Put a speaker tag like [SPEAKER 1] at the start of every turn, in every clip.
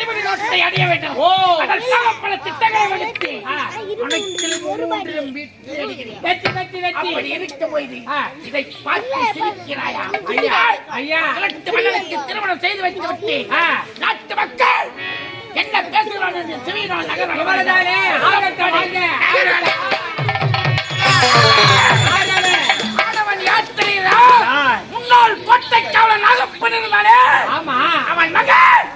[SPEAKER 1] மணிமணி நோட்டத்தை அடைய வேண்டும்
[SPEAKER 2] ஓ.
[SPEAKER 1] அதற்காக பல திட்டங்களை வகுத்து. அனைத்தில் மூன்றிலும்
[SPEAKER 2] வெற்றி, வெற்றி, வெற்றி.
[SPEAKER 1] அப்படி இருக்க போது. இதை பார்த்து சிரிக்கிறாயா
[SPEAKER 2] ஐயா, ஐயா.
[SPEAKER 1] கிழட்டு மன்னனுக்கு திருமணம் செய்து வைத்து விட்டு. நாட்டு மக்கள் என்ன பேசுகிறான் என்று சிவினால் நகர
[SPEAKER 2] இவ்வளவுதானே? ஆகட்டும், வாங்க. ஆகவே.
[SPEAKER 1] ஆடவன் யாத்திரையிலா
[SPEAKER 2] ஆ.
[SPEAKER 1] முன்னாள் கோட்டை காவலன் நாகப்பன் இருந்தானே
[SPEAKER 2] ஆமா.
[SPEAKER 1] அவன் மகன்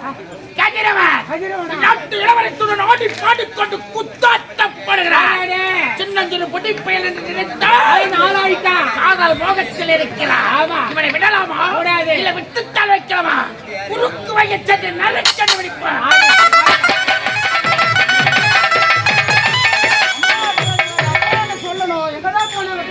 [SPEAKER 1] கதிரவன்? நாட்டு இளவரசுடன் ஆடி பாடிக்கொண்டு குத்தாட்டப்படுகிறான்
[SPEAKER 2] ஆடே.
[SPEAKER 1] சின்னஞ்சிறு பொடி பயல் என்று நினைத்தால்
[SPEAKER 2] நாளாயிட்டான்.
[SPEAKER 1] காதல் மோகத்தில் இருக்கிறான். இவனை விடலாமா
[SPEAKER 2] கூடாது.
[SPEAKER 1] இல்ல விட்டுத்தால் வைக்கலாமா குறுக்கு வைய சென்று வெடிப்பான்
[SPEAKER 2] சொல்லணும் எங்கதான் போனாலும்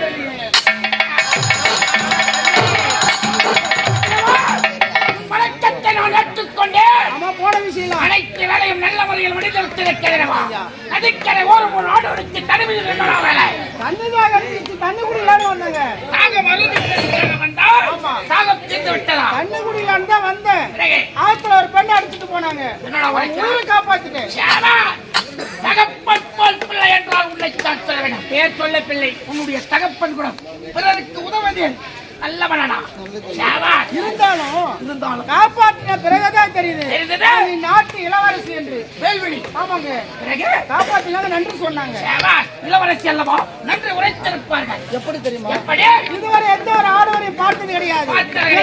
[SPEAKER 1] அனைத்து வேலையும் நல்ல முறையில் முடிந்திருக்கிறவா நதிக்கரை ஓரம் ஒரு ஆடோருக்கு தனிமையில் என்னடா வேலை.
[SPEAKER 2] தண்ணிதாக இருந்துச்சு தண்ணி குடிக்கலான்னு வந்தாங்க.
[SPEAKER 1] தாங்க மருந்து வந்தால்
[SPEAKER 2] ஆமா.
[SPEAKER 1] தாகம் தீர்ந்து விட்டதா?
[SPEAKER 2] தண்ணி குடிக்கலான்னு தான் வந்தேன் ஆத்துல ஒரு பெண்ணை அடிச்சிட்டு போனாங்க? உயிரை காப்பாத்திட்டேன்.
[SPEAKER 1] தகப்பன் போல் பிள்ளை என்றால் உன்னைத்தான் சொல்ல வேண்டும்.
[SPEAKER 2] பேர் சொல்ல பிள்ளை
[SPEAKER 1] உன்னுடைய தகப்பன் குணம் பிறருக்கு உதவுவதில் நல்லவனடா ஷாபா,
[SPEAKER 2] இருந்தாலும்
[SPEAKER 1] இருந்தாலும்
[SPEAKER 2] காப்பாத்தின பிறகுதான் தெரியுது.
[SPEAKER 1] தெரிந்ததா?
[SPEAKER 2] நீ நாட்டு இளவரசி என்று.
[SPEAKER 1] வேல்விழி.
[SPEAKER 2] ஆமாங்க.
[SPEAKER 1] பிறகு?
[SPEAKER 2] காப்பாத்தினாங்க நன்றி சொன்னாங்க.
[SPEAKER 1] ஷாபா, இளவரசி அல்லவா? நன்றி உரைத்திருப்பார்கள்.
[SPEAKER 2] எப்படி தெரியுமா?
[SPEAKER 1] எப்படி?
[SPEAKER 2] இதுவரை எந்த ஒரு ஆடவரையும் பார்த்தது கிடையாது.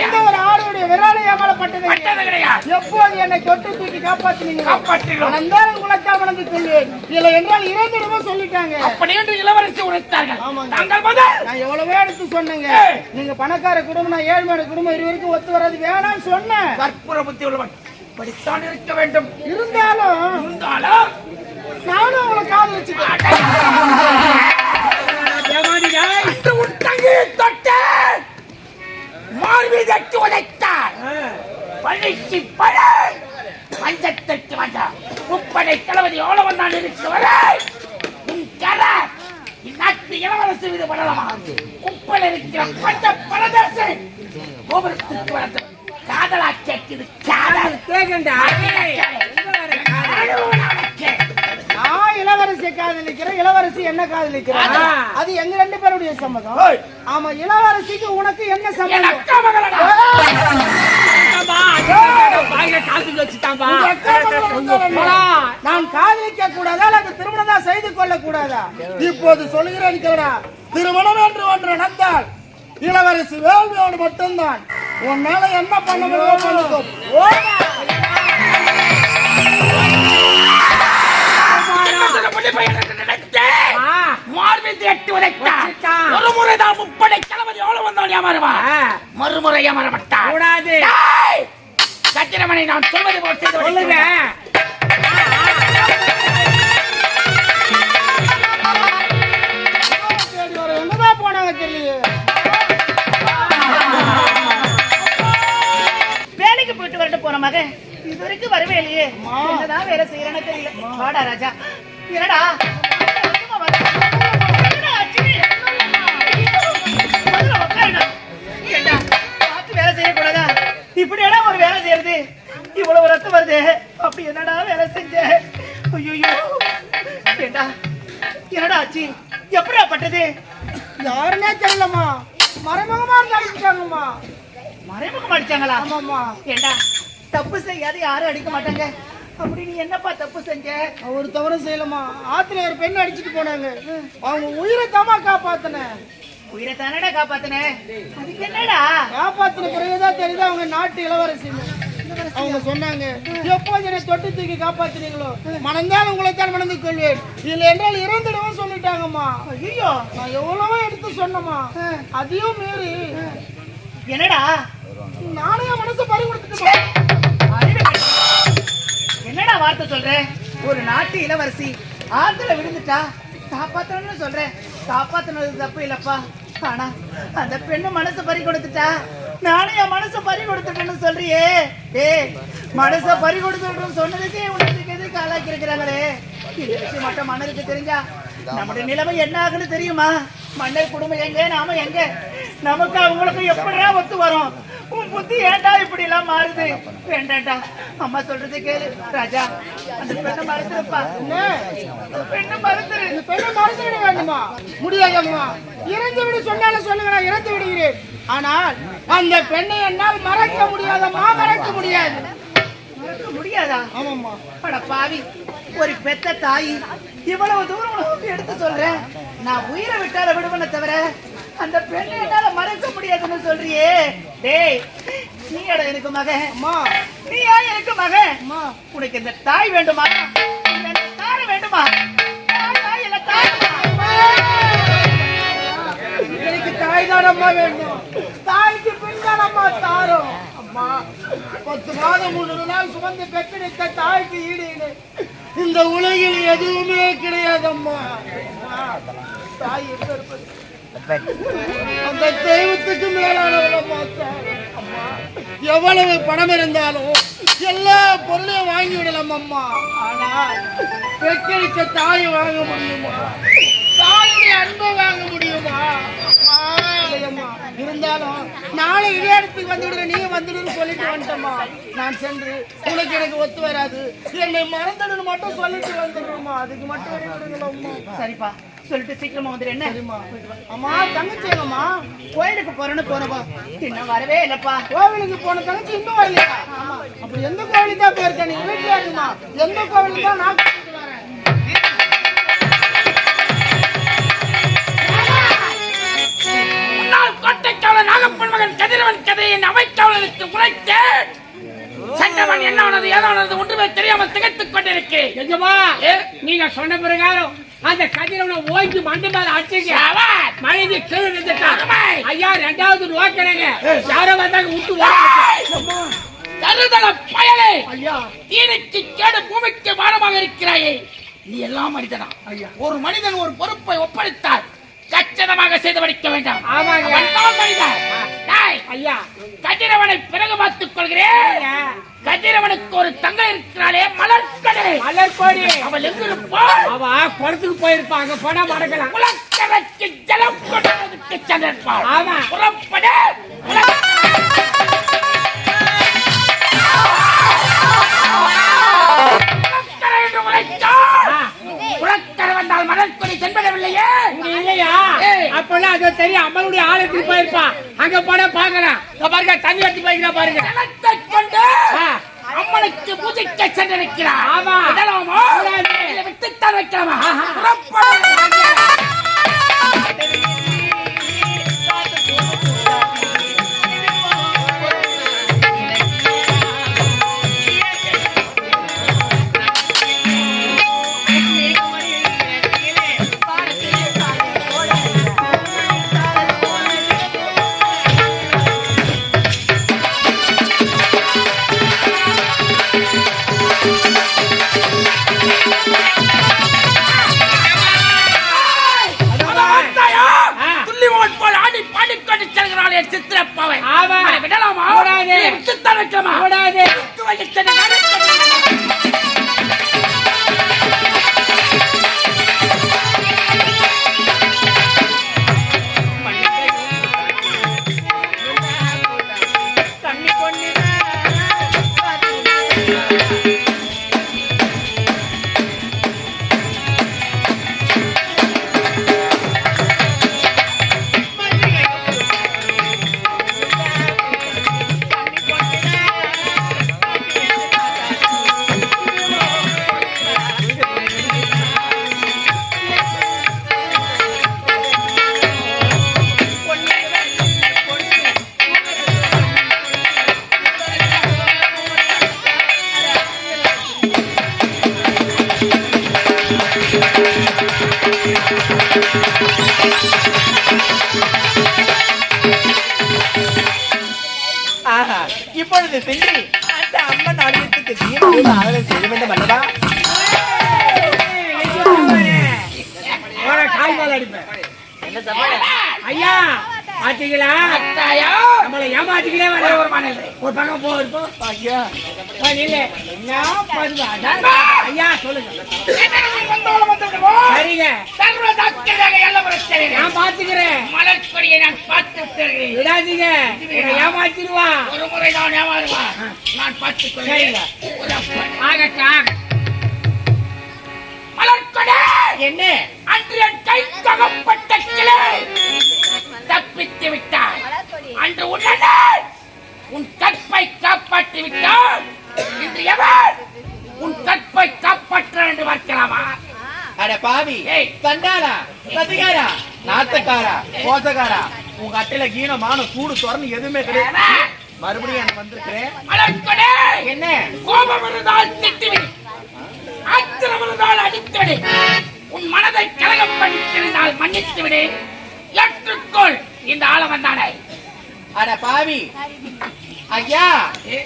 [SPEAKER 2] எந்த ஒரு ஆடவருடைய விரலை ஏமாளப்பட்டது
[SPEAKER 1] பட்டது
[SPEAKER 2] கிடையாது. எப்போது என்னை தொட்டு தூக்கி காப்பாத்தினீங்க
[SPEAKER 1] காப்பாற்றினோம்.
[SPEAKER 2] அனந்தாரம் குலத்தால் வளர்ந்து கொள்வேன். இல்லை என்றால் இறந்திடமோ சொல்லிட்டாங்க.
[SPEAKER 1] அப்படி என்று இளவரசி உரைத்தார்கள். தாங்கள் முதல்
[SPEAKER 2] நான் எவ்வளவோ எடுத்து சொன்னேங்க. நீங்க பணக்கார குடும்பம் நான் ஏழ்மையான குடும்பம் இருவருக்கும் ஒத்து வராது வேணாம்னு சொன்னேன்.
[SPEAKER 1] கற்பூர புத்தி உள்ளவன். இப்படித்தான் இருக்க வேண்டும்.
[SPEAKER 2] இருந்தாலும்
[SPEAKER 1] இருந்தாலும்
[SPEAKER 2] நானும் அவளை காதலிச்சுட்டேன்
[SPEAKER 1] உன் தங்கையை தொட்டு மார்பை தட்டி உதைத்தார் பழிக்கு பழை. மஞ்சத்திற்கு வந்தார் முப்படை தளபதி எவ்வளவு நான் இருக்கு வரை? உன் கரை இந்நாட்டு இளவரசு மீது படலமா குப்பல் இருக்கிற பட்ட பரதேசு கோபுரத்துக்கு வளர்ந்து காதலா. கேட்குது காதல்?
[SPEAKER 2] நான் காதலிக்கிறேன் இளவரசி என்ன காதலிக்கிறேன். அது. எங்க ரெண்டு பேருடைய சம்மதம். ஆமா இளவரசிக்கு உனக்கு என்ன
[SPEAKER 1] என்
[SPEAKER 2] சம்மதம்? நான் காதலிக்க கூடாதா அல்லது திருமணம் தான் செய்து கொள்ள கூடாதா இப்போது சொல்கிறேன் கேடா திருமணம் என்று ஒன்று நடந்தால் இளவரசி வேள்வியோடு மட்டும்தான். உன் மேல என்ன பண்ண முடியுமோ.
[SPEAKER 1] ஒரு முறை தான் முப்படை தளபதி எவ்வளவு வந்தான் ஏமாறுவா? மறுமுறை ஏமாறப்பட்டார்
[SPEAKER 2] கூடாது.
[SPEAKER 1] சத்திரமணி நான் சொல்வது போல் செய்து
[SPEAKER 2] சொல்லுங்க. போனாங்க தெரியல
[SPEAKER 3] வேலைக்கு போயிட்டு வரட்டு போன மகன். இது வரைக்கும் வரவே இல்லையே. என்னதான் வேலை செய்யறேன்னு தெரியல. வாடா ராஜா. என்னடா? வேலை செய்யக்கூடாதா? இப்படியடா ஒரு வேலை செய்யறது. இவ்வளவு ரத்தம் வருது. அப்படி என்னடா வேலை செஞ்ச? ஐயோ என்னடா ஆச்சு? எப்படிடா பட்டது?
[SPEAKER 2] யாருன்னே தெரியலம்மா. மறைமுகமா இருந்தாங்கம்மா
[SPEAKER 3] மறைமுகம் அடிச்சாங்களா?
[SPEAKER 2] ஆமாம்மா.
[SPEAKER 3] ஏண்டா தப்பு செய்யாத யாரும் அடிக்க மாட்டாங்க. அப்படி நீ என்னப்பா தப்பு செஞ்ச?
[SPEAKER 2] ஒரு தவறு செய்யலம்மா. ஆத்துல ஒரு பெண் அடிச்சிட்டு போனாங்க. அவங்க உயிரை தாமா காப்பாத்தினேன்
[SPEAKER 3] உயிரை தானடா காப்பாத்தின? அதுக்கு என்னடா?
[SPEAKER 2] காப்பாத்தின பிறகுதான் தெரியுது அவங்க நாட்டு இளவரசி அவங்க சொன்னாங்க எப்போது என்னை தொட்டு தூக்கி காப்பாத்துனீங்களோ? மணந்தால் உங்களை தான் மணந்து கொள்வேன். இல்லை என்றால் இறந்துடுவேன் சொல்லிட்டாங்கம்மா.
[SPEAKER 4] ஐயோ
[SPEAKER 2] நான் எவ்வளவோ எடுத்து சொன்னம்மா. அதையும் மீறி.
[SPEAKER 4] என்னடா?
[SPEAKER 2] நானே மனசை பறி கொடுத்துட்டேன்
[SPEAKER 4] என்னடா வார்த்தை சொல்ற? ஒரு நாட்டு இளவரசி ஆத்துல விழுந்துட்டா காப்பாத்தணும்னு சொல்றேன் காப்பாத்துனது தப்பு இல்லப்பா. ஆனா அந்த பெண்ணு மனசை பறி கொடுத்துட்டா நானே என் மனசை பறி கொடுத்துட்டேன்னு சொல்றியே? ஏ மனசை பறி கொடுத்துட்டோம் சொன்னதுக்கே உனக்கு எதுக்கு ஆளாக்கி இருக்கிறாங்களே? இந்த விஷயம் மட்டும் மன்னருக்கு தெரிஞ்சா நம்முடைய நிலைமை என்ன ஆகுன்னு தெரியுமா? மன்னர் குடும்பம் எங்க? நாம எங்க? நமக்கு அவங்களுக்கு எப்படா ஒத்து வரும்? உன் புத்தி ஏன்டா இப்படி எல்லாம் மாறுது? வேண்டாம்டா அம்மா சொல்றது கேளு. ராஜா அந்த பெண்ணை மறந்துருப்பா. அந்த பெண்ணை மறந்துரு.
[SPEAKER 2] இந்த பெண்ணை மறந்து விட வேண்டுமா? முடியாதம்மா. இறந்து விடு சொன்னாலும் சொல்லுங்க நான் இறந்து விடுகிறேன். ஆனால் அந்த பெண்ணை என்னால் மறக்க முடியாதம்மா மறக்க முடியாது.
[SPEAKER 4] மறக்க முடியாதா?
[SPEAKER 2] ஆமாம்மா.
[SPEAKER 4] அட பாவி ஒரு பெத்த தாய். இவ்வளவு தூரம் உனக்கு எடுத்து சொல்றேன்? நான் உயிரை விட்டால விடுவன தவிர அந்த பெண்ணை என்னால மறக்க முடியாதுன்னு சொல்றியே. டேய் நீ அட எனக்கு மகன்?
[SPEAKER 2] அம்மா.
[SPEAKER 4] நீ ஏன் எனக்கு மகன்?
[SPEAKER 2] அம்மா.
[SPEAKER 4] உனக்கு இந்த தாய் வேண்டுமா? இந்த தாய் வேண்டுமா? தாய் தாய் இல்ல தாய்
[SPEAKER 2] எனக்கு தாய் தானம்மா வேண்டும். தாய்க்கு பெண் தானம்மா தாரும். அம்மா பத்து மாதம் மூணு நாள் சுமந்து பெற்றெடுத்த தாய்க்கு ஈடு. இந்த உலகில் எதுவுமே கிடையாதம்மா. அம்மா, தாய் எங்க இருப்பது? அந்த தெய்வத்துக்கு மேலானவளம்மா எவ்வளவு பணம் இருந்தாலும் எல்லா பொருளையும் வாங்கி விடலாம் அம்மா. ஆனால் பெற்றெடுத்த வாங்க முடியுமா? தாயுடைய அன்பை வாங்க முடியுமா? இருந்தாலும் நாளை இதே இடத்துக்கு வந்துடுற நீ வந்துடுன்னு சொல்லிட்டு வந்துட்டம்மா. நான் சென்று உனக்கு எனக்கு ஒத்து வராது. என்னை மறந்துடுன்னு மட்டும் சொல்லிட்டு வந்துடுறோம்மா. அதுக்கு மட்டும்
[SPEAKER 4] சரிப்பா. சொல்லிட்டு சீக்கிரமா வந்துரு என்ன?
[SPEAKER 2] அம்மா தங்கச்சிங்கம்மா
[SPEAKER 4] கோயிலுக்கு போறேன்னு போனவா இன்னும் வரவே இல்லப்பா.
[SPEAKER 2] கோவிலுக்கு போன தங்கச்சி இன்னும் வரலையா? அப்படி எந்த கோவிலுக்கு தான் போயிருக்க? நீ வீட்டுல இருக்குமா எந்த கோவிலுக்கு தான் நான்
[SPEAKER 1] நாகப்பன் மகன் கதிரவன் கதையை அவைக்காவலருக்கு உரைத்தேன் சண்டவன் என்ன ஆனது ஏதானது ஒன்றுமே தெரியாமல் திகைத்துக் கொண்டிருக்கிறேன்?
[SPEAKER 5] நீங்க சொன்ன பிரகாரம் அந்த கதிரவனை ஓய்ந்து மண்டு மேல அடிச்சுங்க. மழைக்கு கீழே. ஐயா ரெண்டாவது நோக்கணுங்க. யாரோ வந்தாங்க விட்டு!
[SPEAKER 1] தருதல பயலே!
[SPEAKER 2] ஐயா.
[SPEAKER 1] தீனுக்கு கேடு பூமிக்கு பாரமாக இருக்கிறாயே. நீ எல்லாம் மனிதனா. ஒரு மனிதன் ஒரு பொறுப்பை ஒப்படைத்தால் கச்சிதமாக செய்து படிக்க வேண்டாம். மனிதன்.
[SPEAKER 5] ஐயா.
[SPEAKER 1] கதிரவனை பிறகு பார்த்துக் கொள்கிறேன். கதிரவனுக்கு ஒரு தங்கை இருக்கிறாளே மலர்கடை
[SPEAKER 5] மலர் கோடி.
[SPEAKER 1] அவள் எங்க இருப்பாள்
[SPEAKER 5] அவ குளத்துக்கு போயிருப்பாங்க போனா மடக்கலாம்
[SPEAKER 1] உலக்கரைக்கு ஜலம் கொண்டதுக்கு சென்றிருப்பாள்.
[SPEAKER 5] ஆமா.
[SPEAKER 1] புறப்படு. உலக்கரை வந்தால் மலர்கொடி தென்படவில்லையே.
[SPEAKER 5] இல்லையா. அப்பெல்லாம் அது தெரியும் அம்மனுடைய ஆலயத்துக்கு போயிருப்பான் அங்க போனா பாக்குறான். பாருங்க தண்ணி எடுத்து போய்க்கிறா பாருங்க.
[SPEAKER 1] கொண்டு. அம்மனுக்கு பூஜைக்க சென்றிருக்கிறார்
[SPEAKER 5] ஆமா.
[SPEAKER 1] விடலாமா
[SPEAKER 5] கூடாது.
[SPEAKER 1] ஓட் போல் ஆடி பாடிக்கொண்டு செல்கிறாளே சித்திரப்பாவை
[SPEAKER 5] ஆமா.
[SPEAKER 1] அதை விடலாமா
[SPEAKER 5] கூடாது.
[SPEAKER 4] ஆஹா
[SPEAKER 3] இப்பொழுது சென்று அந்த அம்மன் ஆலயத்துக்கு தீபாவளி ஆதரவு செய்ய வேண்டும் அல்லவா
[SPEAKER 5] கால் ஐயா பாத்தீங்களா?
[SPEAKER 1] அத்தாயா.
[SPEAKER 5] நம்மளை ஏமாத்திக்கிட்டே வர.
[SPEAKER 1] ஒரு மணல்
[SPEAKER 5] ஒரு பக்கம் போ இருப்போம்
[SPEAKER 3] ஐயா.
[SPEAKER 5] என்ன சொல்லுங்க. சரிங்க.
[SPEAKER 1] சர்வ
[SPEAKER 5] நான் பாத்துக்கிறேன்.
[SPEAKER 1] நான் பார்த்து
[SPEAKER 5] விடாதீங்க. ஏமாத்திடுவா.
[SPEAKER 1] ஒரு முறை நான் ஏமாறுவான். நான் கொள்கிறேன்
[SPEAKER 5] சரிங்க. ஆகட்டும்.
[SPEAKER 1] மலர்கொடி
[SPEAKER 3] என்ன?
[SPEAKER 1] அன்று என் கை தகப்பட்ட கிளை! தப்பித்து விட்டாய். அன்று உடனே உன் கற்பை காப்பாற்றி விட்டால் இன்று எவர்? உன் கற்பை காப்பாற்ற என்று பார்க்கலாமா?
[SPEAKER 3] அட பாவி.
[SPEAKER 1] ஏய்.
[SPEAKER 3] சண்டாரா சதிகாரா நாத்தக்காரா மோசக்காரா உங்க அட்டையில கீன மானம் சூடு சொரணு எதுவுமே கிடையாது. மறுபடியும் எனக்கு வந்திருக்கிறேன் என்ன?
[SPEAKER 1] கோபம் இருந்தால் திட்டுவிடு. அடித்துவிடு உன் மனதை கலகம் பண்ணித்திருந்தால் மன்னித்து விடு ஏற்றுக்கொள். இந்த ஆளவன் தானே.
[SPEAKER 3] அட பாவி. ஐயா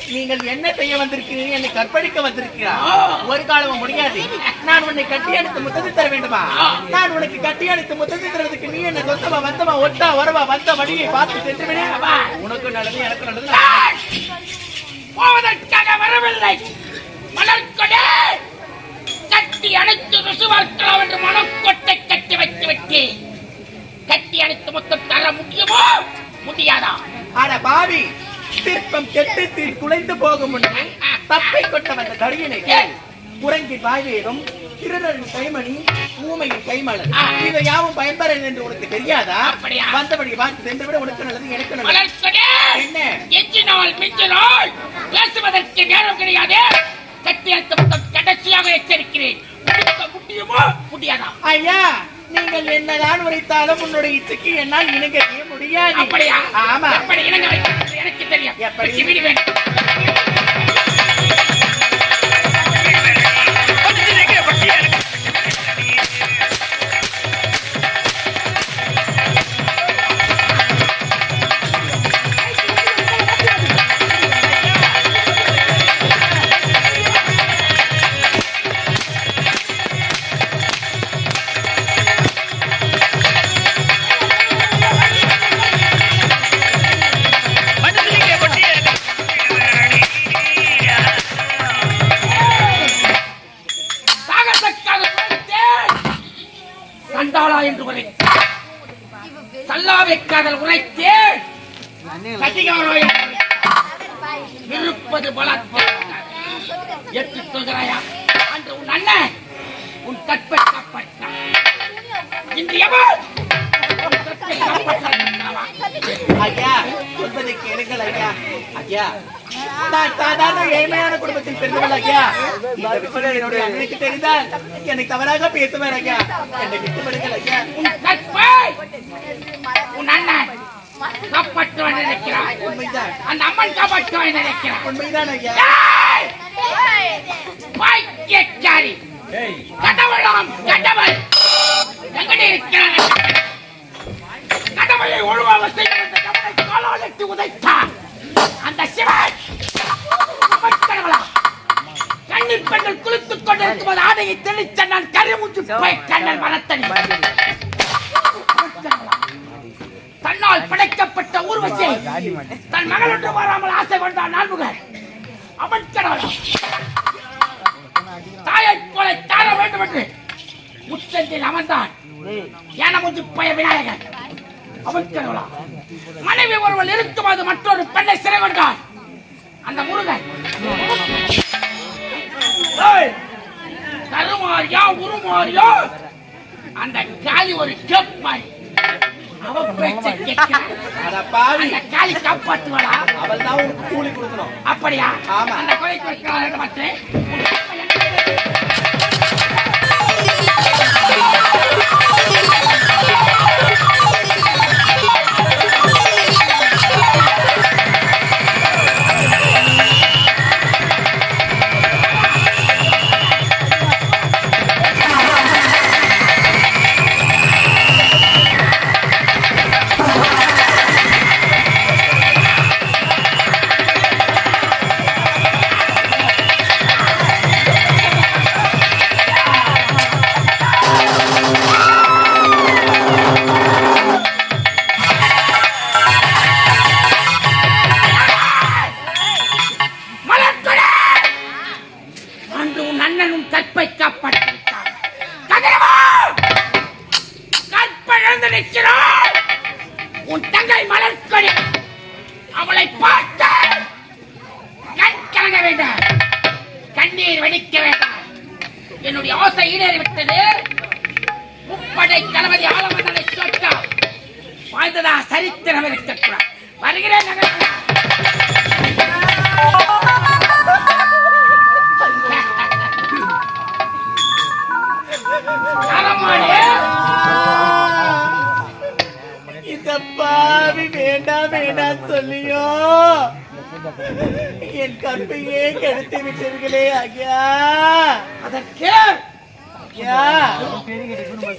[SPEAKER 3] நீங்கள் என்ன செய்ய வந்திருக்கிறீர்கள்? என்னை கற்பழிக்க வந்திருக்கிறார்
[SPEAKER 1] ஆ.
[SPEAKER 3] ஒரு காலமும் முடியாது. நான் உன்னை கட்டி அடித்து முத்தத்தை தர வேண்டுமா. நான் உனக்கு கட்டி அடித்து முத்தத்தை தருவதற்கு நீ என்ன சொந்தமா வந்தமா ஒட்டா வரவா வந்த வழியை பார்த்து சென்று விடு
[SPEAKER 1] அப்பா.
[SPEAKER 3] உனக்கு நல்லது எனக்கு நல்லது.
[SPEAKER 1] நான் போவதற்காக வரவில்லை. மலர்கொடே கட்டி அணைத்து ருசி பார்க்கலாம் என்று மனக்கொட்டை கட்டி வைத்து விட்டு கட்டி அணைத்து மொத்தம் தர முடியுமோ? முடியாதா?
[SPEAKER 3] அட பாவி சிற்பம் கெட்டு குலைந்து போகும் முன்னே தப்பை கொட்ட வந்த தடியனை குரங்கி வாய்வேதம் திருடரின் கைமணி ஊமையின் கைமலர். இவை யாவும் பயன்பெறன் என்று உனக்கு தெரியாதா? வந்தபடி பார்த்து சென்று விட உனக்கு நல்லது எனக்கு நல்லது. என்ன?
[SPEAKER 1] எஞ்சினால் மிஞ்சினால் பேசுவதற்கு நேரம் கிடையாது! கட்டி அணைத்து மொத்தம் கடைசியாக எச்சரிக்கிறேன். முடியுமோ முடியாதா
[SPEAKER 3] ஐயா நீங்கள் என்னதான் உரைத்தாலும் உன்னுடைய இச்சைக்கு என்னால் இணங்கவே முடியாது.
[SPEAKER 1] அப்படியா?
[SPEAKER 3] ஆமா.
[SPEAKER 1] எப்படி இணங்க வைக்கிறது? எனக்கு தெரியும்
[SPEAKER 3] எப்படி?
[SPEAKER 1] விடுவேன்
[SPEAKER 3] விஷயம் என்னுடைய அண்ணனுக்கு தெரிந்தால் என்னை தவறாக பேசுவார் ஐயா என்னை விட்டு விடுங்கள் ஐயா
[SPEAKER 1] உன் கற்பை உன் அண்ணன் காப்பாற்றுவான் நினைக்கிறாய்
[SPEAKER 3] உண்மைதான்.
[SPEAKER 1] அந்த அம்மன் காப்பாற்றுவான் நினைக்கிறான்.
[SPEAKER 3] உண்மைதான் ஐயா
[SPEAKER 1] ஏய்! பைத்தியக்காரி கடவுளாம் கடவுள். எங்கடி இருக்கிறான் கடவுளை ஒழுவாக செய்ய வந்த கடவுளை காலால் எட்டி உதைத்தான். அந்த சிவன் அவன் கடவுளா கண்ணில் பெண்கள் குளித்துக் கொண்டிருக்கும் போது ஆடையை தெளிச்ச நான் கருமுஞ்சு போய் கண்ணன் மனத்தனி தன்னால் படைக்கப்பட்ட ஊர்வசி. தன் மகள் ஒன்று வராமல் ஆசை கொண்டான் நான்முகன் அவன் தாயை போல தார வேண்டும் என்று முச்சந்தில் அமர்ந்தான். ஏன முஞ்சு பய விநாயகன். அவன் கடவுளா. மனைவி ஒருவள் இருக்கும் அது மற்றொரு பெண்ணை சிறை கொண்டான். அந்த முருகன். கருமாரியா உருமாரியா அந்த காளி ஒரு கேப்பாய் அவ பேச்சை கேட்கிறான்.
[SPEAKER 3] அட பாவி.
[SPEAKER 1] அந்த
[SPEAKER 3] அவள் தான் உனக்கு கூலி கொடுக்கணும்.
[SPEAKER 1] அப்படியா?
[SPEAKER 3] ஆமா.
[SPEAKER 1] அந்த கொலை கொடுக்கிறாள் மட்டும் ஆசை ஈடேறிவிட்டது. முப்படை தளபதி ஆலமன்னனை சொட்டா வாழ்ந்ததா சரித்திரம் இருக்கக்கூடாது வருகிறேன்
[SPEAKER 3] இந்த பாவி வேண்டாம் வேண்டாம் சொல்லியோ. என் கற்பையே கெடுத்து விட்டீர்களே ஐயா
[SPEAKER 1] அதற்கு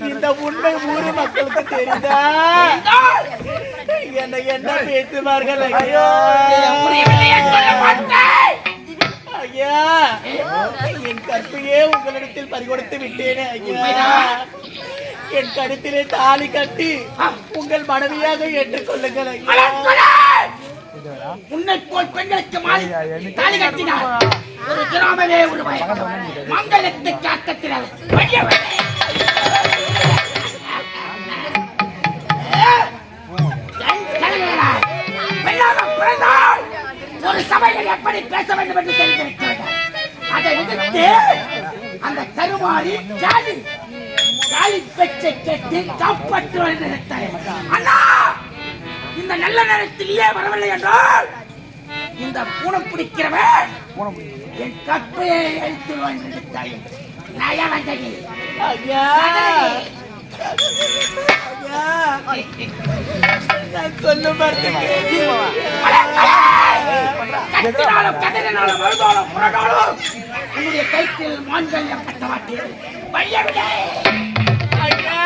[SPEAKER 3] இந்த உண்மை ஊரு மக்களுக்கு தெரியுதா? என்ன என்ன பேசுவார்கள் ஐயா? ஐயா என் கற்பையே உங்களிடத்தில் பறிகொடுத்து விட்டேனே ஐயா. என் கழுத்திலே தாலி கட்டி உங்கள் மனைவியாக ஏற்றுக்கொள்ளுங்கள் ஐயா!
[SPEAKER 1] உன்னை போல் பெண்களுக்கு தாலி கட்டினார் ஒரு கிராமமே உருவாய் மங்களத்து அர்த்தத்தினர் ஒரு சபையில் எப்படி பேச வேண்டும் என்று தெரிந்திருக்கிறது. அதை விடுத்து அந்த கருமாறி ஜாதி ஜாதி பேச்சை கேட்டு காப்பாற்றுவார் நினைத்தார். அண்ணா இந்த நல்ல நேரத்திலேயே வரவில்லை என்றால் இந்த பூணம் பிடிக்கிறவன் என் கற்பையை அழித்துவான் நினைத்தாய் நயவந்தகி
[SPEAKER 3] ஐயா. நான் கேளு.
[SPEAKER 1] கத்தினாலும் கதறினாலும் அழுதாலும் புரண்டாலும் உன்னுடைய கைத்தில் மான்கள் கட்ட மாட்டேன் வையவில்லை
[SPEAKER 3] ஐயா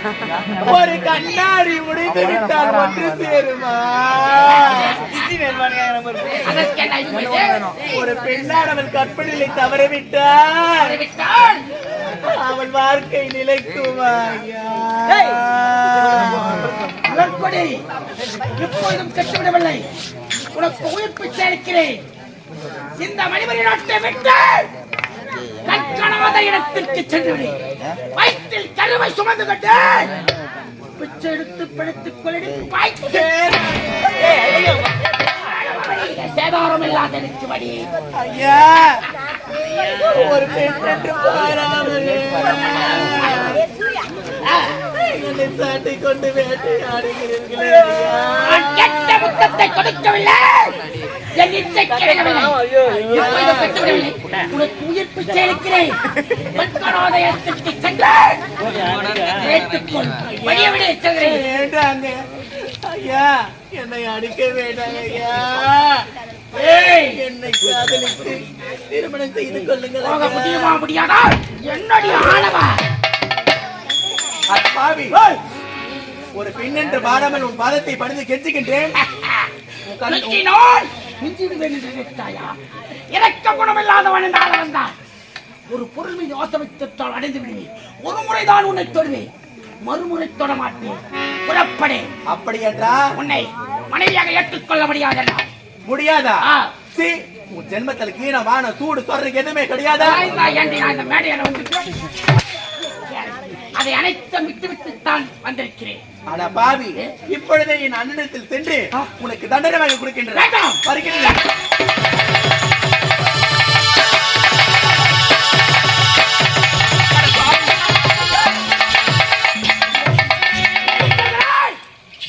[SPEAKER 3] ஒரு கண்ணாடி உடைத்து விட்டால் ஒன்று சேருமா? ஒரு பெண்ணானவள் கற்பனையை தவறவிட்டால்
[SPEAKER 1] அறிவித்தால்
[SPEAKER 3] அவள் வாழ்க்கை நிலைக்குமா?
[SPEAKER 1] எப்பொழுதும் கட்டுவிடவில்லை. உனக்கு உயிர் பிச்சை அளிக்கிறேன். இந்த நாட்டை விட்டு கற்கணவாத இடத்திற்கு சென்று வயிற்றில் கருவை சுமந்து கொண்டு பிச்சை எடுத்து பிழைத்துக் கொள்ளி சேதாரம் இல்லாத
[SPEAKER 3] ஐயா ஒரு பெண் என்று பாராமல். கொண்டு வேட்டையாடுகிறீர்களே
[SPEAKER 1] கெட்ட முத்தத்தை கொடுக்கவில்லை.
[SPEAKER 3] ஐயா என்னை அடிக்க வேண்டாங்க ஐயா. என்னை காதலித்து திருமணம் செய்து கொள்ளுங்கள்.
[SPEAKER 1] முடியுமா முடியாதா? என்னுடைய ஆணவா.
[SPEAKER 3] அப்பாவி ஒரு பெண் என்று பாராமல் உன் பாதத்தை பணிந்து கெஞ்சுகின்றேன்.
[SPEAKER 1] மிஞ்சி விடுவேன் என்று நினைத்தாயா இறக்க குணமில்லாதவன் என்று ஆள வந்தான் ஒரு பொருள் மீது அடைந்து விடுவேன். ஒரு முறைதான் உன்னை தொடுவேன். மறுமுறை தொட மாட்டேன். புறப்படே.
[SPEAKER 3] அப்படி என்றா?
[SPEAKER 1] உன்னை மனைவியாக ஏற்றுக்கொள்ள முடியாதா?
[SPEAKER 3] முடியாதா?
[SPEAKER 1] ஆ.
[SPEAKER 3] சீ, உன் ஜென்மத்தில் கீழமான சூடு சொல்றதுக்கு எதுவுமே கிடையாதா?
[SPEAKER 1] இந்த மேடையில வந்து அதை அனைத்தும் விட்டு விட்டுத்தான் வந்திருக்கிறேன்.
[SPEAKER 3] ஆனா பாவி இப்பொழுதே என் அண்ணனத்தில் சென்று உனக்கு தண்டனை வாங்கி கொடுக்கின்றேன். வருகின்றேன்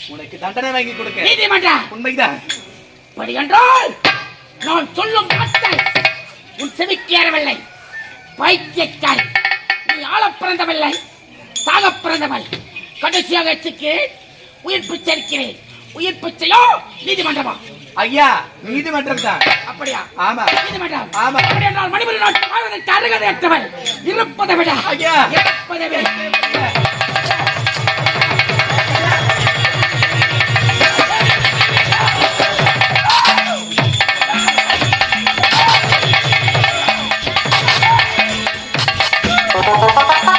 [SPEAKER 3] உனக்கு தண்டனை வாங்கி கொடுக்க.
[SPEAKER 1] நீதிமன்றம்.
[SPEAKER 3] உண்மைதான்.
[SPEAKER 1] அப்படி என்றால் நான் சொல்லும் வார்த்தை உன் செவிக்கு ஏறவில்லை. பைத்தியக்காரி நீ ஆளப் பிறந்தவில்லை. சாகப் பிறந்தவள் கடைசியாக எச்சுக்கிறேன் உயிர் பிச்சை இருக்கிறேன் உயிர் பிச்சையோ நீதிமன்றமா?
[SPEAKER 3] ஐயா நீதிமன்றம் தான்
[SPEAKER 1] அப்படியா?
[SPEAKER 3] ஆமா.
[SPEAKER 1] நீதிமன்றம்?
[SPEAKER 3] ஆமா.
[SPEAKER 1] அப்படி என்றால் மணிமணி நாட்டு வாழ்வதற்கு அருகதையற்றவள் இருப்பதை விட
[SPEAKER 3] ஐயா.
[SPEAKER 1] இருப்பதை விட.
[SPEAKER 2] ஒரே ஒரு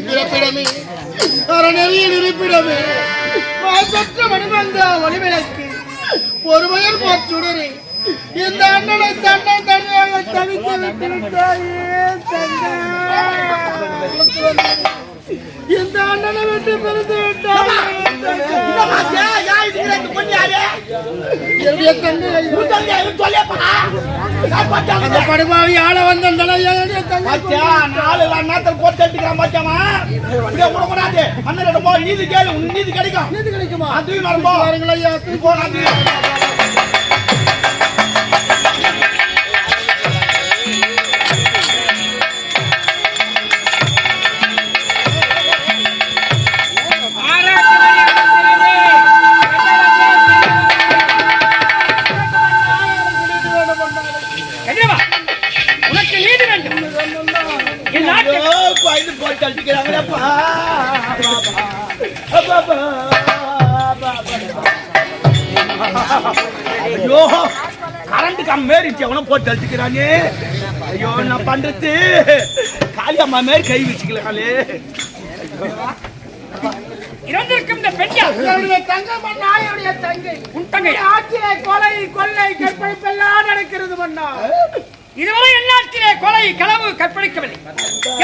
[SPEAKER 2] பிறப்பிடமே அறநெறியில் இருப்பிடமே. மாசற்ற மணிமந்த ஒளிவிளக்கு பொறுமையில் போற்றுடரே இந்த அண்ணனை தன்னை தனியாக தவிக்க விட்டு விட்டாயே இந்த அண்ணனை விட்டு பிறந்து விட்டாயே படுபாவி ஆள வந்த
[SPEAKER 6] நாலு நேரத்தில் போட்டு எடுத்துக்கிறான் பாத்தியாமா இப்படியே விடக்கூடாது அண்ணன் நீதி கேளு நீதி கிடைக்கும்.
[SPEAKER 2] நீதி கிடைக்குமா?
[SPEAKER 6] அதுவும் வரும்போ
[SPEAKER 2] ஐயா
[SPEAKER 6] கரண்ட் கம் மாரி எவனும் போட்டு அடிக்கிறானே ஐயோ நான் பண்றது? காளியம்மா மாரி கை வச்சுக்கலாங்களே
[SPEAKER 5] இறந்திருக்கும் இந்த?
[SPEAKER 2] என்னுடைய தங்கை.
[SPEAKER 5] உன்
[SPEAKER 2] ஆட்சியிலே கொலை கொள்ளை கற்பழிப்பெல்லாம் நடக்கிறது மன்னா
[SPEAKER 5] இதுவரை எந்நாட்டிலே கொலை களவு கற்பழிக்கவில்லை.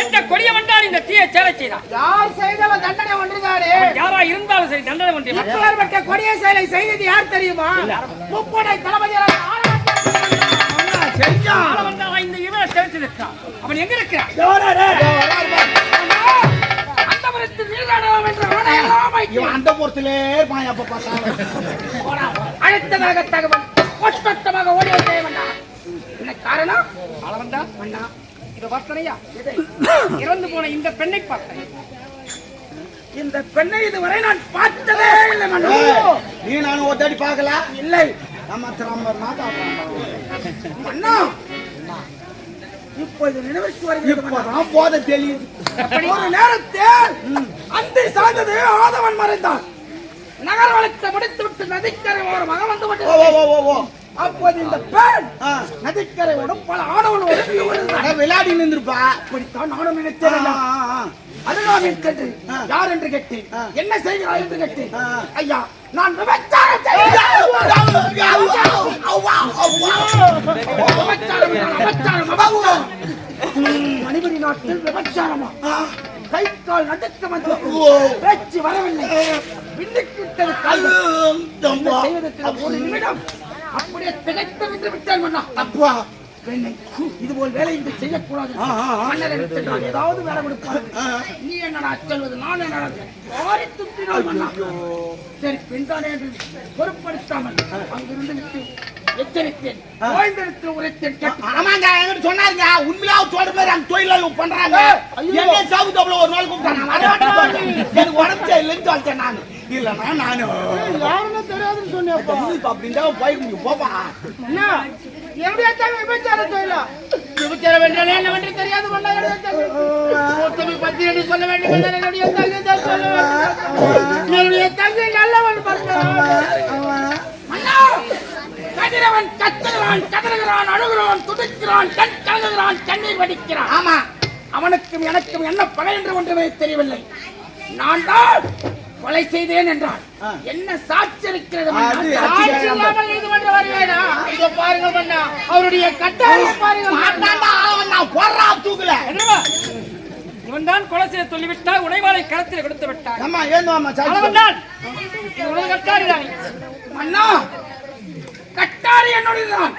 [SPEAKER 5] எந்த கொடிய வந்தால் இந்த தீயை சேர செய்தான்.
[SPEAKER 2] யார் செய்தாலும் தண்டனை ஒன்றுதானே?
[SPEAKER 5] யாரா இருந்தாலும் சரி தண்டனை ஒன்றே
[SPEAKER 2] அப்பேற்பட்ட கொடிய செயலை செய்தது யார் தெரியுமா? முப்படை தளபதியான
[SPEAKER 5] ஆள வந்தாலா இந்த இவனை தெரிஞ்சிருக்கான் அவன் எங்க இருக்கிறான்?
[SPEAKER 1] அழைத்ததாக தகவல் ஓடி வந்தே வந்தா என்ன காரணம்?
[SPEAKER 5] வந்தா அண்ணா இது வார்த்தனையா? இறந்து போன இந்த பெண்ணை பார்த்தேன்.
[SPEAKER 1] இந்த பெண்ணை இதுவரை நான் பார்த்ததே இல்லை
[SPEAKER 6] நீ நானும் ஒரு தாடி பார்க்கல?
[SPEAKER 1] இல்லை. மன்னா இப்போது நினைவுக்கு வருகிறது.
[SPEAKER 6] இப்பதான் போத தெரியுது
[SPEAKER 1] ஒரு நேரத்தில் அந்தி சாய்ந்தது ஆதவன் மறைந்தான். நகர வழக்கை முடித்து விட்டு நதிக்கரை ஒரு மகன் வந்து விட்டு அப்போது இந்த பெண். நதிக்கரையோடும் பல ஆடவனோடும்
[SPEAKER 6] விளையாடி நின்றுப்பா
[SPEAKER 1] இப்படித்தான் நானும் நினைத்தேன் அதுதான் என்று யார் என்று கேட்டேன்? என்ன செய்கிறாய் என்று கேட்டேன். ஐயா நான் விபச்சாரம். மணிபுரி நாட்டில் விபச்சாரமா கை கால் நடுக்க வந்து பேச்சு வரவில்லை. என்ன செய்வதற்கு ஒரு நிமிடம் அப்படியே திகைத்து நின்று விட்டேன்
[SPEAKER 6] அப்பா
[SPEAKER 1] பெண்ணை இது போல் வேலை இங்கு செய்யக்கூடாது. மன்னர் ஏதாவது வேலை கொடுப்பாரு நீ என்னடா சொல்வது? நான் என்னடா வாரி துப்பினால் சரி பெண்தானே என்று பொருட்படுத்தாமல் அங்கிருந்து விட்டு எச்சரித்தேன். ஓய்ந்தெடுத்து உரைத்தேன்
[SPEAKER 6] ஆமாங்க என்கிட்ட சொன்னாருங்க. உண்மையா மாதிரி அந்த தொழிலாளி பண்றாங்க. என்ன சாவு தப்புல ஒரு நாள் கூப்பிட்டாங்க. எனக்கு உடம்பு சரியில்லைன்னு சொல்லிட்டேன் நான். இல்லைன்னா நானு.
[SPEAKER 2] யாருன்னு தெரியாதுன்னு
[SPEAKER 6] இப்ப அப்படின்னு தான் போய் போப்பா.
[SPEAKER 2] என்ன தங்கை விபச்சார தொழிலா? விபச்சாரம் என்றால் என்னவென்று தெரியாது ஒருத்தமை பத்தி என்று சொல்ல வேண்டும் என்னுடைய தங்கை தான் சொல்ல வேண்டும். என்னுடைய தங்கை நல்லவன்
[SPEAKER 1] கதிரவன் கத்துகிறான் கதறுகிறான் அழுகிறான் துடிக்கிறான் கண் கலங்குகிறான் கண்ணீர் வடிக்கிறான்.
[SPEAKER 6] ஆமா.
[SPEAKER 1] அவனுக்கும் எனக்கும் என்ன பகை என்று ஒன்றுமே தெரியவில்லை. நான் தான் கொலை செய்தேன் என்றான் என்ன சாட்சி இருக்கிறது சாட்சி இல்லாமல் நீதிமன்றம் வருவேனா? பாருங்கள் மன்னா, அவருடைய கட்டாயம்
[SPEAKER 6] நான் போடுறா தூக்கல.
[SPEAKER 5] என்னவா? இவன் தான் கொலை செய்ய சொல்லிவிட்டால் உடைவாளை களத்தில் கொடுத்து கட்டாரிதானே
[SPEAKER 1] மன்னா கட்டாரி என்னுடையதுதான்.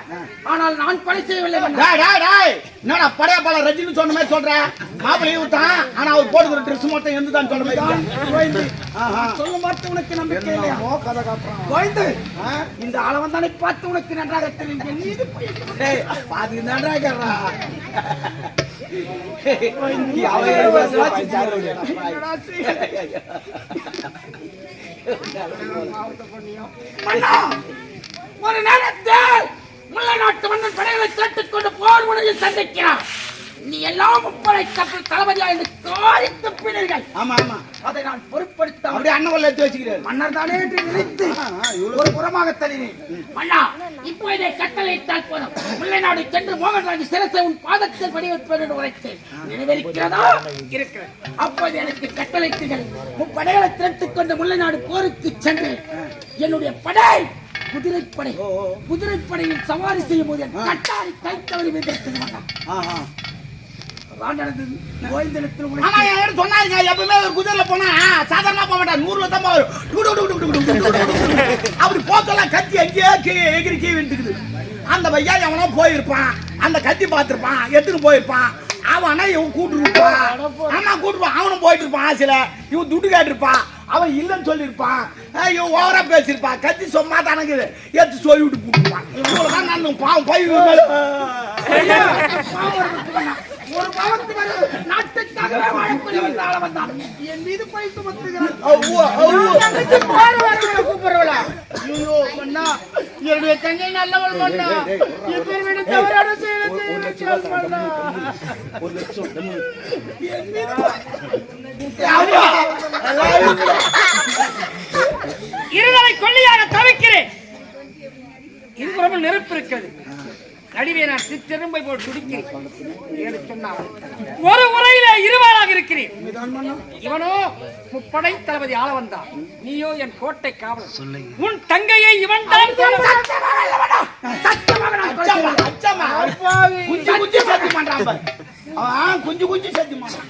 [SPEAKER 1] ஆனால் நான் கொலை செய்யவில்லை மன்னா
[SPEAKER 6] டேய் டேய் டேய் என்னடா படைய பல ரஜினி சொன்ன மாதிரி சொல்ற? மாப்பிள்ளை விட்டான் ஆனா அவர் போடுகிற ட்ரெஸ் மட்டும் எந்துதான் சொல்ற மாதிரி
[SPEAKER 1] கோயந்து
[SPEAKER 6] ஆஹா.
[SPEAKER 1] சொல்லும் பார்த்து உனக்கு நம்பிக்கை இல்லையா? கோயந்து இந்த அளவன் தானே பார்த்து உனக்கு நன்றாக தெரியும்.
[SPEAKER 6] டேய் பாதி கேக்குறா அவன்
[SPEAKER 1] ஒரு நேரத்தில் முல்லை நாட்டு மன்னன் படைகளை கேட்டுக்கொண்டு போர் முனையில் சந்திக்கிறான். நீ எல்லாம் முப்படை கப்பல் தளபதியா என்று காரி துப்பினீர்கள்
[SPEAKER 6] ஆமா ஆமா.
[SPEAKER 1] அதை நான் பொருட்படுத்த
[SPEAKER 6] அப்படியே அண்ணன் எடுத்து வச்சுக்கிறாரு
[SPEAKER 1] மன்னர் தானே என்று நினைத்து ஒரு புறமாக தள்ளினேன். மன்னா இப்போதே கட்டளையிட்டால் போதும். முல்லை நாடு சென்று மோகன்ராஜ் சிரசை உன் பாதத்தில் படிவைப்பேன் என்று உரைத்தேன். நினைவிருக்கிறதா இருக்கிறது. அப்போது எனக்கு கட்டளைத்துகள் முப்படைகளை திரட்டுக் கொண்டு முல்லை நாடு போருக்கு சென்று என்னுடைய படை குதிரைப்படை குதிரைப்படையில் சவாரி செய்யும் போது கட்டாரி
[SPEAKER 6] என் கிட்ட சொன்னாருங்க எப்பவுமே ஒரு குதிரைல போனா சாதாரணமா போக மாட்டான் நூறுல தான் டுடு. அப்படி போத்தெல்லாம் கத்தி எங்கேயோ கீழே எகிரி கீழே விட்டுக்குது அந்த பையா எவனோ போயிருப்பான் அந்த கத்தி பார்த்திருப்பான் எடுத்துட்டு போயிருப்பான் அவனா இவன் கூட்டு இருப்பான் ஆமா கூட்டுப்பான் அவனும் போயிட்டு இருப்பான் ஆசையில இவன் துட்டு கேட்டிருப்பான் அவன் இல்லைன்னு சொல்லியிருப்பான். இவன் ஓவரா பேசியிருப்பான். கத்தி சும்மா தனக்கு எடுத்து சொல்லி விட்டு போட்டுருப்பான் இவ்வளவுதான் நான் பாவம் பை
[SPEAKER 1] ஒரு பாவத்து நாட்டுக்காகவே வாழக்கூடிய ஆள வந்தான் என் மீது பை சுமத்துகிறான்
[SPEAKER 6] கூப்பிடுறவளா?
[SPEAKER 2] ஐயோ மன்னா என்னுடைய தங்கை நல்லவள் மன்னா இப்ப விட தவறான செயலை
[SPEAKER 6] ஒரு லட்சம்
[SPEAKER 5] இருதலை கொல்லியாக தவிக்கிறேன். இருபுறமும் நெருப்பு இருக்கிறது. நடுவே நான் சிற்றெரும்பை போல் துடிக்கிறேன். ஒரு உரையிலே இருவாளாக இருக்கிறேன். இவனோ முப்படை தளபதி ஆள வந்தான் நீயோ என் கோட்டை காவல் உன் தங்கையை இவன் தான்.
[SPEAKER 6] குஞ்சு குஞ்சு சத்தி பண்றான் பாரு. அவன் குஞ்சு குஞ்சு சத்தி பண்றான்.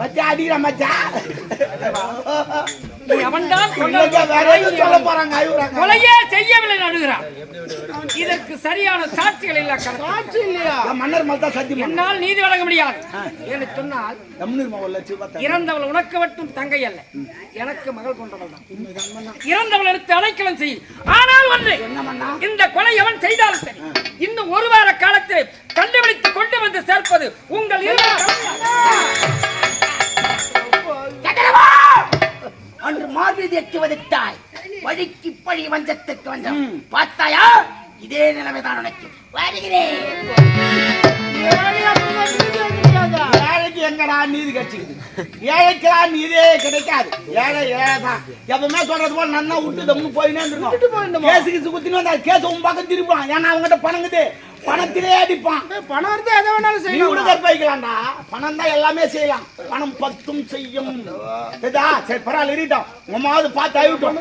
[SPEAKER 6] பச்சை அடிக்கிற அழுகுறாங்க.
[SPEAKER 5] கொலையே செய்யவில்லை நடுகிறான் இதற்கு சரியான சாட்சிகள் இல்ல சாட்சி இல்லையா?
[SPEAKER 6] மன்னர் மேல தான் சத்தி பண்றான்.
[SPEAKER 5] என்னால் நீதி வழங்க முடியாது. என்று சொன்னால். இறந்தவள் உனக்கு மட்டும் தங்கை அல்ல. எனக்கு மகள் கொண்டவள் தான். இறந்தவள் எடுத்து அடைக்கலம் செய். ஆனால் ஒன்று இந்த கொலை எவன் செய்தாலும் சரி இன்னும் ஒரு வார காலத்தில் கண்டுபிடித்து கொண்டு வந்து சேர்ப்பது உங்கள் இருவர்
[SPEAKER 1] அன்று மார்பீதிக்கு வதித்தாய். வழிக்கு பழி வஞ்சத்துக்கு வந்தோம் பார்த்தாயா? இதே நிலைமைதான் உனக்கு. வருகிறேன்.
[SPEAKER 6] எங்கடா நீதி கிடைச்சிக்குது ஏழைக்கெல்லாம் நீதே கிடைக்காது. ஏழை ஏழை தான் எப்பவுமே சொல்றது போல நன்னா விட்டு தம்மு போயினே இருக்கணும் கேசு கிசு குத்தினு வந்தா கேஸ் உன் பக்கம் திருப்பான் ஏன்னா அவங்ககிட்ட பணங்குது. பணத்திலே அடிப்பான்.
[SPEAKER 2] பணம் இருந்தா எதை வேணாலும்
[SPEAKER 6] நீ கூட கற்பிக்கலாம்டா பணம் தான் எல்லாமே செய்யலாம். பணம் பத்தும் செய்யும். இதா சரி பரவாயில்ல இருக்கட்டும் உமாவது பார்த்து ஆகிட்டோம்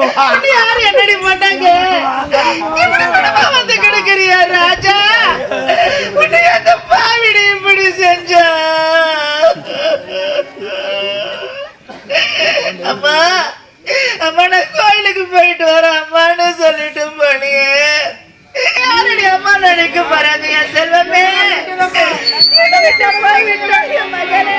[SPEAKER 5] யாரு என்னடி பண்ணாங்க இப்படி மனமா வந்து கிடக்குறியா ராஜா? உன்னை அந்த பாவிடி இப்படி செஞ்சா? அம்மா அம்மா நான் கோயிலுக்கு போயிட்டு வரேன். அம்மான்னு சொல்லிட்டு போனியே. யாரடி அம்மா நினைக்க போறாங்க என் செல்வமே. மகனே